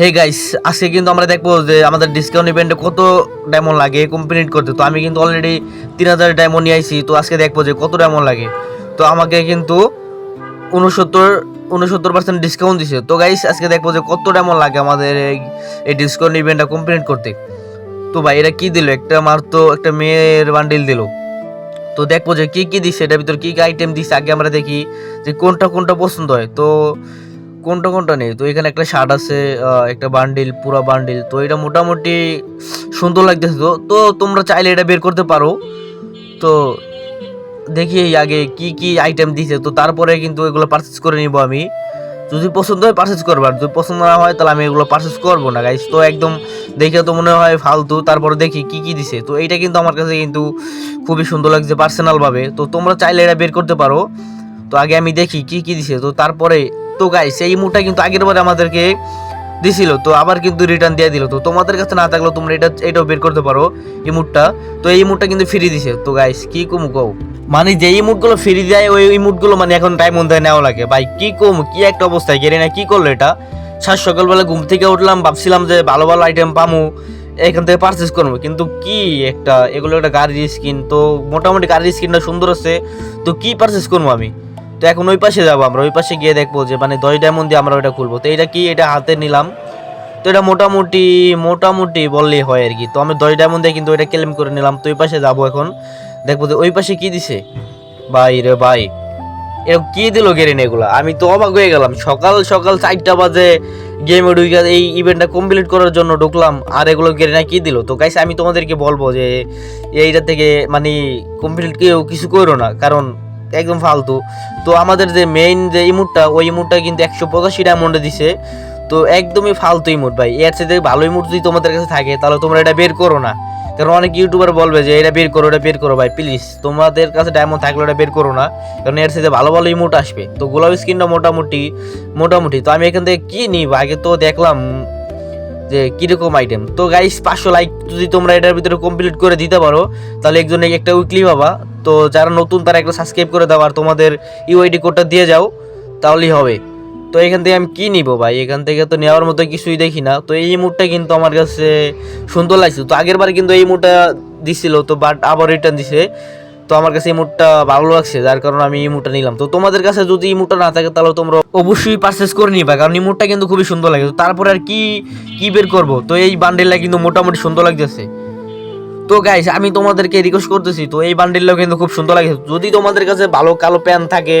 Hey guys আজকে কিন্তু আমরা দেখব যে আমাদের ডিসকাউন্ট ইভেন্টে কত ডায়মন্ড লাগে কমপ্লিট করতে। তো আমি কিন্তু অলরেডি তিন হাজার ডায়মন্ড নিয়ে আইছি, তো আজকে দেখব যে কত ডায়মন্ড লাগে। তো আমাকে কিন্তু উনসত্তর উনসত্তর পার্সেন্ট ডিসকাউন্ট দিছে। তো গাইস আজকে দেখব যে কত ডায়মন্ড লাগে আমাদের এই- ডিসকাউন্ট ইভেন্টটা কমপ্লিট করতে। তো ভাই এটা কী দিল? একটা মার তো একটা মেয়ের বান্ডিল দিল। তো দেখব যে কী কী দিচ্ছে এটার ভিতর কী কী আইটেম দিচ্ছে আগে আমরা দেখি যে কোনটা কোনটা পছন্দ হয়। তো কোনটা কোনটা নেই? তো এখানে একটা শার্ট আছে একটা বান্ডিল পুরা বান্ডিল তো এটা মোটামুটি সুন্দর লাগতেছে তো। তো তোমরা চাইলে এটা বের করতে পারো। তো দেখি এই আগে কি কি আইটেম দিছে। তো তারপরে কিন্তু এগুলো পারচেস করে নিব আমি। যদি পছন্দ হয় পারচেস করব, আর যদি পছন্দ না হয় তাহলে আমি এগুলো পারচেস করব না গাইস তো একদম দেখে তো মনে হয় ফালতু। তারপরে দেখি কি কি দিছে। তো এইটা কিন্তু আমার কাছে কিন্তু খুবই সুন্দর লাগছে পার্সোনালভাবে তো তোমরা চাইলে এটা বের করতে পারো। তো আগে আমি দেখি কি কি দিছে। তো তারপরে তো গাইস এই মুটা কিন্তু আগের বারে আমাদেরকে দিছিল, তো আবার কিন্তু রিটার্ন দিয়ে দিল। তো তোমাদের কাছে না থাকলেও তোমরা এটা, এটাও বের করতে পারো এই মুটটা তো এই মুটটা কিন্তু ফ্রি দিছে। তো গাইস কি কম কও? মানে যে এই মুটগুলো ফ্রি দেয়, ওই ওই মুটগুলো মানে এখন টাইম অনুযায়ী নেওয়া লাগে। ভাই, কি কম? কি একটা অবস্থায় গেলে না কি করল এটা? সাত সকালবেলা ঘুম থেকে উঠলাম, ভাবছিলাম যে ভালো ভালো আইটেম পামু, এখান থেকে পারচেস করব। কিন্তু কি একটা, এগুলো একটা গাড়ির স্কিন তো মোটামুটি গাড়ির স্কিনটা সুন্দর আছে। তো কি পারচেস করব আমি? তো এখন ওই পাশে যাব আমরা, ওই পাশে গিয়ে দেখব যে মানে দশ ডায়মন্ড দিয়ে আমরা ওটা খুলবো। তো এটা কি? এটা হাতে নিলাম। তো এটা মোটামুটি মোটামুটি বললেই হয় আর কি। তো আমি দশ ডায়মন্ড দিয়ে কিন্তু ওইটা ক্লেম করে নিলাম। তো ওই পাশে যাব এখন। দেখব যে ওই পাশে কি দিছে? ভাই রে ভাই, এরকম কি দিল গেরিন এগুলা? আমি তো অবাক হয়ে গেলাম। সকাল সকাল চারটা বাজে গেমে ঢুকে এই ইভেন্টটা কমপ্লিট করার জন্য ঢুকলাম। আর এগুলো গেরিনা কি দিল? তো গাইস আমি তোমাদেরকে বলব যে এইটা থেকে মানে কমপ্লিট কেউ কিছু করো না। কারণ একদম ফালতু। তো আমাদের যে মেইন যে ইমুটটা, ওই ইমুটটা কিন্তু একশো পঁচাশি ডায়মন্ডে দিছে। তো একদমই ফালতু ইমুট ভাই। এর সাথে ভালো ইমুট যদি তোমাদের কাছে থাকে, তাহলে তোমরা এটা বের করো না। কারণ অনেক ইউটিউবার বলবে যে, এটা বের করো, এটা বের করো ভাই প্লিজ তোমাদের কাছে ডায়মন্ড থাকলে এটা বের করো না। কারণ এর সাথে ভালো ভালো ইমোট আসবে। তো গোলাপ স্কিনটা মোটামুটি মোটামুটি। তো আমি এখান থেকে কি নিব? আগে তো দেখলাম যে কীরকম আইটেম তো গাইস পাঁচশো লাইক যদি তোমরা এটার ভিতরে কমপ্লিট করে দিতে পারো, তাহলে একজনে একটা উইকলি পাবা। তো যারা নতুন, তারা একটা সাবস্ক্রাইব করে দাও আর তোমাদের ইউআইডি কোডটা দিয়ে যাও, তাহলেই হবে। তো এখান থেকে আমি কি নিব ভাই? এখান থেকে তো নেওয়ার মতো কিছুই দেখি না। তো এই মুডটা কিন্তু আমার কাছে সুন্দর লাগছে। তো আগের বার কিন্তু এই মুডটা দিছিল, তো বাট আবার রিটার্ন দিছে। তো আমার কাছে এই মুডটা ভালো লাগছে, যার কারণে আমি এই মুডটা নিলাম। তো তোমাদের কাছে যদি এই মুডটা না থাকে, তাহলে তোমরা অবশ্যই পারচেস করে নিবা, কারণ এই মুডটা কিন্তু খুবই সুন্দর লাগে। তো তারপরে আর কি কি বের করব? তো এই বান্ডেলটা কিন্তু মোটামুটি সুন্দর লাগতেছে। তো গাইস আমি তোমাদেরকে রিকোয়েস্ট করতেছি, তো এই বান্ডেলটাও কিন্তু খুব সুন্দর লাগে। যদি তোমাদের কাছে ভালো কালো প্যান থাকে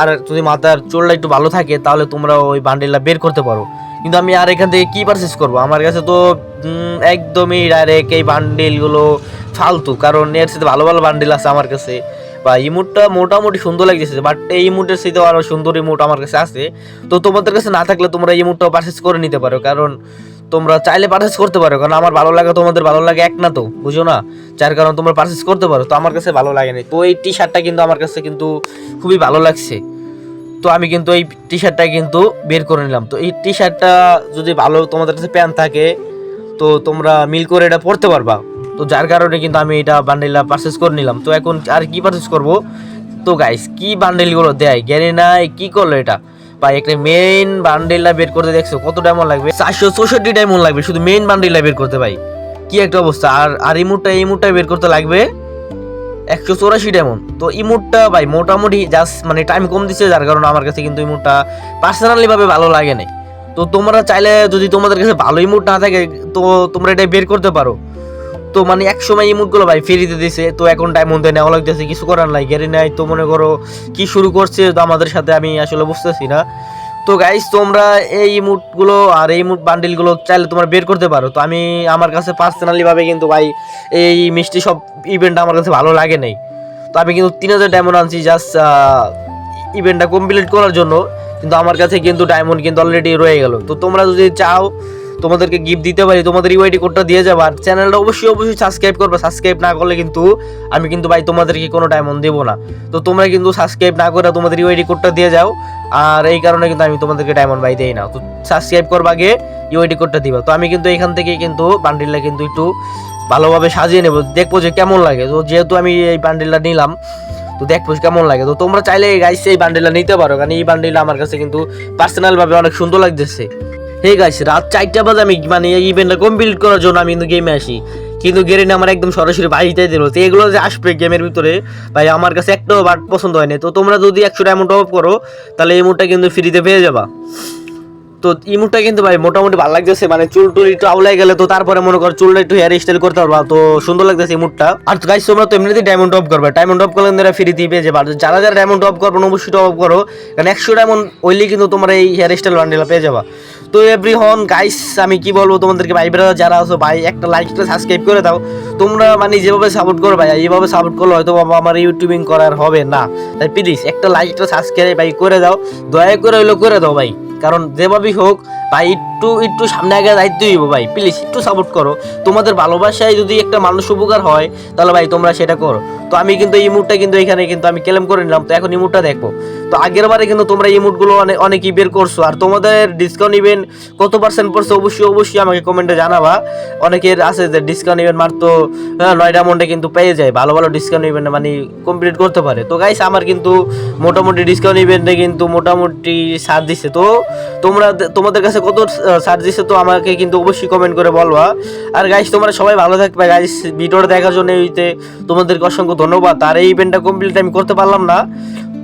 আর যদি মাথার চুলটা একটু ভালো থাকে, তাহলে তোমরা ওই বান্ডিলটা বের করতে পারো। কিন্তু আমি আর এখান থেকে কী পারচেস করব? আমার কাছে তো একদমই ডাইরেক্ট এই বান্ডিলগুলো ফালতু, কারণ এর সাথে ভালো ভালো বান্ডিল আছে আমার কাছে। বা ইমোটটা মোটামুটি সুন্দর লাগতেছে বাট এই ইমোটের সাথে আরও সুন্দর ইমোট আমার কাছে আছে। তো তোমাদের কাছে না থাকলে তোমরা ইমোটটাও পারচেস করে নিতে পারো, কারণ তোমরা চাইলে পারচেস করতে পারো, কারণ আমার ভালো লাগা তোমাদের ভালো লাগে এক না তো, বুঝো না? যার কারণে তোমরা পারচেস করতে পারো, তো আমার কাছে ভালো লাগেনি তো এই টি শার্টটা কিন্তু আমার কাছে কিন্তু খুবই ভালো লাগছে। তো আমি কিন্তু এই টি শার্টটা কিন্তু বের করে নিলাম। তো এই টি শার্টটা যদি ভালো তোমাদের কাছে প্যান্ট থাকে, তো তোমরা মিল করে এটা পড়তে পারবা। তো যার কারণে কিন্তু আমি এটা বান্ডেলটা পারচেস করে নিলাম। তো এখন আর কি পারচেস করব? তো গাইস কি বান্ডেলগুলো দেয়? জ্ঞানী নাই কি করল এটা? বা একটা মেইন বান্ডেলটা বের করতে দেখছ, কত ডায়মন্ড লাগবে? চারশো চৌষট্টি ডায়মন্ড লাগবে, শুধু মেইন বান্ডেলটা বের করতে ভাই। কি একটা অবস্থা। আর আর ইমুটটা এই মুটটা বের করতে লাগবে একশো চৌরাশি ডায়মন্ড তো ইমুটটা ভাই, মোটামুটি জাস্ট মানে টাইম কম দিচ্ছে, যার কারণে আমার কাছে কিন্তু ইমুটটা পার্সোনালি ভাবে ভালো লাগে নাই। তো তোমরা চাইলে যদি তোমাদের কাছে ভালো ইমুট না থাকে, তো তোমরা এটা বের করতে পারো। তো মানে এক সময় ইমুটগুলো ভাই ফ্রিতে দিছে, তো এখন ডায়মন্ড ডায়মন্ডে নেওয়া লাগতেছে, কিছু করার নাই গ্যারি নাই, তো মনে করো কি শুরু করছে তো আমাদের সাথে আমি আসলে বুঝতেছি না। তো গাইস তোমরা এই ইমুটগুলো আর এই ইমুট বান্ডিলগুলো চাইলে তোমরা বের করতে পারো। তো আমি আমার কাছে পার্সোনালি ভাবে কিন্তু ভাই এই মিষ্টি সব ইভেন্টটা আমার কাছে ভালো লাগে নাই। তো আমি কিন্তু তিন হাজার ডায়মন্ড আনছি জাস্ট ইভেন্টটা কমপ্লিট করার জন্য। কিন্তু আমার কাছে কিন্তু ডায়মন্ড কিন্তু অলরেডি রয়ে গেল। তো তোমরা যদি চাও তোমাদেরকে গিফট দিতে পারি, তোমাদের ইউআইডি কোডটা দিয়ে যাব। আর চ্যানেলটা অবশ্যই অবশ্যই সাবস্ক্রাইব করবে। সাবস্ক্রাইব না করলে কিন্তু আমি কিন্তু ভাই তোমাদেরকে কোনো ডায়মন্ড দেবো না। তো তোমরা কিন্তু সাবস্ক্রাইব না করে তোমাদের ইউআইডি কোডটা দিয়ে যাও। আর এই কারণে কিন্তু আমি তোমাদেরকে ডায়মন্ড ভাই দেই না। তো সাবস্ক্রাইব করবা আগে ইউআইডি কোডটা দিবা। তো আমি কিন্তু এখান থেকে কিন্তু বান্ডিলটা কিন্তু একটু ভালোভাবে সাজিয়ে নেব। দেখব যে কেমন লাগে। তো যেহেতু আমি এই বান্ডিলটা নিলাম, তো দেখব কেমন লাগে। তো তোমরা চাইলে গাইস এই বান্ডিলটা নিতে পারো। কারণ এই বান্ডিলটা আমার কাছে কিন্তু পার্সোনাল ভাবে অনেক সুন্দর লাগতেছে। হে গাইস রাত চারটা বাজে আমি মানে ইভেন্টটা কমপ্লিট করার জন্য আমি কিন্তু গেমে আসি। কিন্তু গেরিনা আমার একদম সরাসরি বাড়িতে দিল। তো এগুলো যে আসবে গেমের ভিতরে, ভাই, আমার কাছে একটাও বাট পছন্দ হয়নি। তো তোমরা যদি একশো ডায়মন্ড অফ করো, তাহলে এই মুডটা কিন্তু ফ্রিতে পেয়ে যাবা। তো ইমুটা কিন্তু ভাই, মোটামুটি ভালো লাগতেছে। মানে চুল টুল একটু আউলাই গেলে তো তারপরে মনে কর চুলটা একটু হেয়ার স্টাইল করতে পারবা। তো সুন্দর লাগতেছে ইমুটটা আর গাইস তোমরা তো এমনিতেই ডায়মন্ড অফ করবে। ডায়মন্ড অফ করলে তোমরা ফ্রি দিয়ে পেয়ে যাবে। আর যারা যারা ডায়মন্ড অফ করবে, অবশ্যই অফ করো। কারণ একশো ডায়মন্ড ওইলি কিন্তু তোমরা এই হেয়ার স্টাইল বান্ডেল পেয়ে যাবা। তো এভরি হন গাইস আমি কি বলব তোমাদেরকে ভাই ব্রাদার যারা আছো, ভাই, একটা লাইক একটা সাবস্ক্রাইব করে দাও। তোমরা মানে যেভাবে সাপোর্ট করো ভাই, এইভাবে সাপোর্ট করলে হয়তো বাবা আমার ইউটিউবিং করার হবে না। তাই প্লিজ একটা লাইক একটা সাবস্ক্রাইব ভাই, করে দাও। দয়া করে হইল করে দাও ভাই। কারণ যেভাবেই হোক, ভাই একটু একটু সামনে আগে দায়িত্ব দিব ভাই। প্লিজ একটু সাপোর্ট করো। তোমাদের ভালোবাসায় যদি একটা মানুষ উপকার হয় তাহলে ভাই তোমরা সেটা করো। তো আমি কিন্তু এই মুডটা কিন্তু এখানে কিন্তু আমি ক্লেম করে নিলাম। তো এখন এই মুডটা দেখব তো আগের বারে কিন্তু তোমরা এই মুডগুলো অনেক অনেকই বের করছ। আর তোমাদের ডিসকাউন্ট ইভেন্ট কত পার্সেন্ট পড়ছে অবশ্যই অবশ্যই আমাকে কমেন্টে জানাবা। অনেকের আছে যে ডিসকাউন্ট ইভেন্ট মারতো হ্যাঁ, নয় ডায়মন্ডে কিন্তু পেয়ে যায়। ভালো ভালো ডিসকাউন্ট ইভেন্ট মানে কমপ্লিট করতে পারে। তো গাইস আমার কিন্তু মোটামুটি ডিসকাউন্ট ইভেন্টে কিন্তু মোটামুটি ছাড় দিচ্ছে তো তোমরা তোমাদের কাছে কত আহ, দিছে তো আমাকে কিন্তু অবশ্যই কমেন্ট করে বলবা। আর গাইস তোমরা সবাই ভালো থাকবে। গাইস ভিডিওটা দেখার জন্য এইতে তোমাদেরকে অসংখ্য ধন্যবাদ। আর এই ইভেন্টটা কমপ্লিট আমি করতে পারলাম না।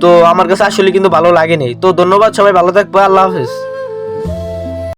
তো আমার কাছে আসলে কিন্তু ভালো লাগেনি। তো ধন্যবাদ সবাই ভালো থাকবে। আল্লাহ হাফেজ।